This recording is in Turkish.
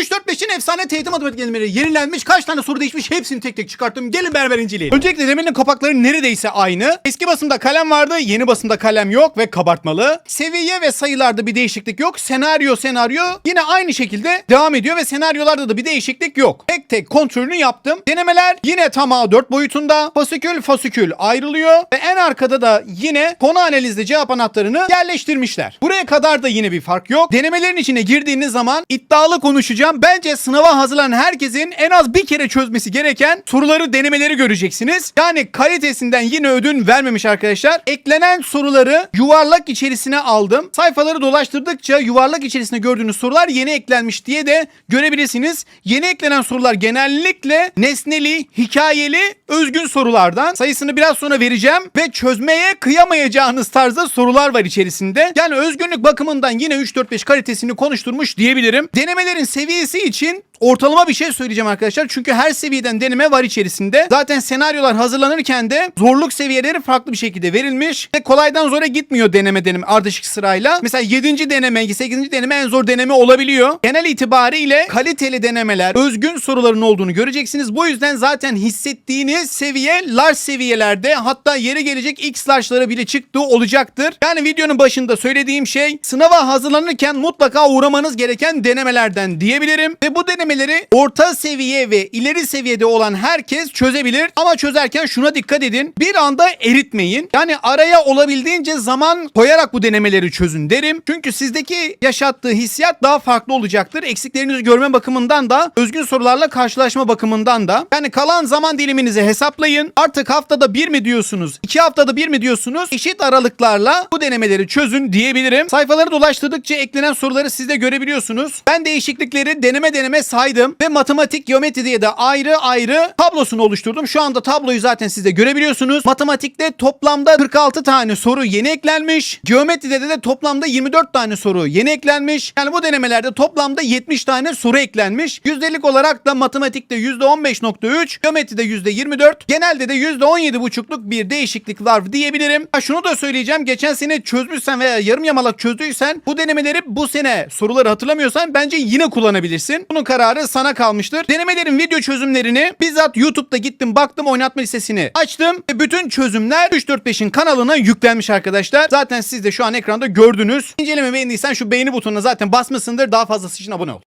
3-4-5'in efsane teyit matematik kelimeleri yenilenmiş. Kaç tane soru değişmiş hepsini tek tek çıkarttım. Gelin beraber inceleyelim. Öncelikle demenin kapakları neredeyse aynı. Eski basımda kalem vardı. Yeni basımda kalem yok ve kabartmalı. Seviye ve sayılarda bir değişiklik yok. Senaryo senaryo yine aynı şekilde devam ediyor ve senaryolarda da bir değişiklik yok. Tek tek kontrolünü yaptım. Denemeler yine tam A4 boyutunda. Fasikül fasikül ayrılıyor ve en arkada da yine konu analizde cevap anahtarını yerleştirmişler. Buraya kadar da yine bir fark yok. Denemelerin içine girdiğiniz zaman iddialı konuşacağım. Bence sınava hazırlanan herkesin en az bir kere çözmesi gereken soruları denemeleri göreceksiniz. Yani kalitesinden yine ödün vermemiş arkadaşlar. Eklenen soruları yuvarlak içerisine aldım. Sayfaları dolaştırdıkça yuvarlak içerisinde gördüğünüz sorular yeni eklenmiş diye de görebilirsiniz. Yeni eklenen sorular genellikle nesneli, hikayeli, özgün sorulardan. Sayısını biraz sonra vereceğim ve çözmeye kıyamayacağınız tarzda sorular var içerisinde. Yani özgünlük bakımından yine 3-4-5 kalitesini konuşturmuş diyebilirim. Denemelerin seviyesi için ortalama bir şey söyleyeceğim arkadaşlar. Çünkü her seviyeden deneme var içerisinde. Zaten senaryolar hazırlanırken de zorluk seviyeleri farklı bir şekilde verilmiş. Ve kolaydan zora gitmiyor deneme deneme ardışık sırayla. Mesela 7. deneme, 8. deneme en zor deneme olabiliyor. Genel itibariyle kaliteli denemeler, özgün soruların olduğunu göreceksiniz. Bu yüzden zaten hissettiğiniz seviye large seviyelerde hatta yeri gelecek X large'lara bile çıktığı olacaktır. Yani videonun başında söylediğim şey sınava hazırlanırken mutlaka uğramanız gereken denemelerden diyebilirim. Ve bu denemeleri orta seviye ve ileri seviyede olan herkes çözebilir. Ama çözerken şuna dikkat edin. Bir anda eritmeyin. Yani araya olabildiğince zaman koyarak bu denemeleri çözün derim. Çünkü sizdeki yaşattığı hissiyat daha farklı olacaktır. Eksiklerinizi görme bakımından da özgün sorularla karşılaşma bakımından da. Yani kalan zaman diliminizi hesaplayın. Artık haftada bir mi diyorsunuz? iki haftada bir mi diyorsunuz? Eşit aralıklarla bu denemeleri çözün diyebilirim. Sayfaları dolaştırdıkça eklenen soruları siz de görebiliyorsunuz. Ben değişiklikleri deneme deneme saydım ve matematik geometri diye de ayrı ayrı tablosunu oluşturdum. Şu anda tabloyu zaten siz de görebiliyorsunuz. Matematikte toplamda 46 tane soru yeni eklenmiş. Geometride de, de toplamda 24 tane soru yeni eklenmiş. Yani bu denemelerde toplamda 70 tane soru eklenmiş. Yüzdelik olarak da matematikte %15.3, geometride %24, genelde de %17.5'luk bir değişiklik var diyebilirim. Ha şunu da söyleyeceğim. Geçen sene çözmüşsen veya yarım yamalak çözdüysen bu denemeleri bu sene soruları hatırlamıyorsan bence yine kullanabilirsin. Bunun kararı sana kalmıştır. Denemelerin video çözümlerini bizzat YouTube'da gittim baktım oynatma listesini açtım ve bütün çözümler 345'in kanalına yüklenmiş arkadaşlar. Zaten siz de şu an ekranda gördünüz. İnceleme beğendiysen şu beğeni butonuna zaten basmışsındır. Daha fazlası için abone ol.